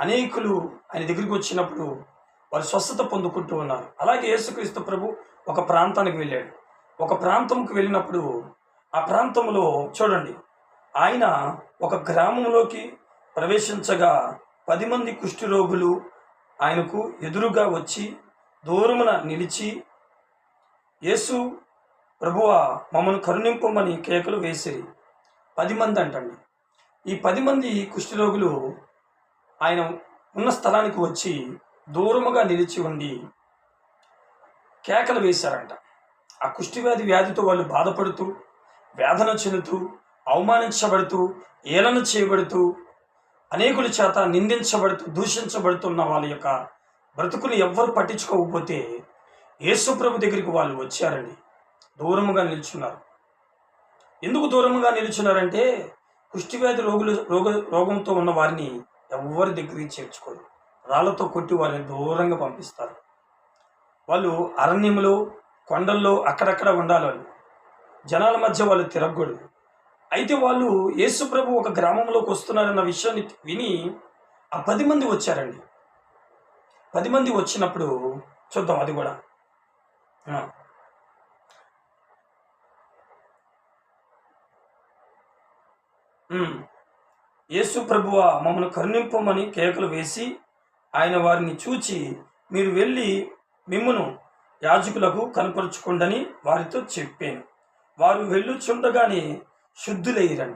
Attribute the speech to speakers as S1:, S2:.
S1: అనేకులు ఆయన దగ్గరికి వచ్చినప్పుడు వారు స్వస్థత పొందుకుంటూ ఉన్నారు. అలాగే యేసుక్రీస్తు ప్రభు ఒక ప్రాంతానికి వెళ్ళాడు. ఒక ప్రాంతంకి వెళ్ళినప్పుడు ఆ ప్రాంతంలో చూడండి ఆయన ఒక గ్రామంలోకి ప్రవేశించగా పది మంది కుష్ఠరోగులు ఆయనకు ఎదురుగా వచ్చి దూరమున నిలిచి యేసు ప్రభువ మమ్మల్ని కరుణింపమని కేకలు వేసిరి. పది మంది అంటండి. ఈ పది మంది కుష్ఠరోగులు ఆయన ఉన్న స్థలానికి వచ్చి దూరముగా నిలిచి ఉండి కేకలు వేశారంట. ఆ కుష్టివ్యాధి వ్యాధితో వాళ్ళు బాధపడుతూ వేదన చెందుతూ అవమానించబడుతూ ఏలన చేయబడుతూ అనేకుల చేత నిందించబడుతూ దూషించబడుతున్న వాళ్ళ యొక్క బ్రతుకుని ఎవ్వరు పట్టించుకోకపోతే యేసుప్రభు దగ్గరికి వాళ్ళు వచ్చారండి. దూరముగా నిల్చున్నారు. ఎందుకు దూరముగా నిల్చున్నారంటే కుష్టివ్యాధి రోగులు రోగ రోగంతో ఉన్న వారిని ఎవరి దగ్గరికి చేర్చుకోరు రాళ్ళతో కొట్టి వారిని దూరంగా పంపిస్తారు. వాళ్ళు అరణ్యంలో కొండల్లో అక్కడక్కడ ఉండాలి వాళ్ళు. జనాల మధ్య వాళ్ళు తిరగకూడదు. అయితే వాళ్ళు యేసుప్రభు ఒక గ్రామంలోకి వస్తున్నారన్న విషయాన్ని విని ఆ పది మంది వచ్చారండి. పది మంది వచ్చినప్పుడు చూద్దాం అది కూడా. యేసు ప్రభువ మమ్మల్ని కరుణింపమని కేకలు వేసి ఆయన వారిని చూచి మీరు వెళ్ళి మిమ్మను యాజకులకు కనపరుచుకోండని వారితో చెప్పాను. వారు వెళ్ళుచుండగానే శుద్ధులయ్యారండి.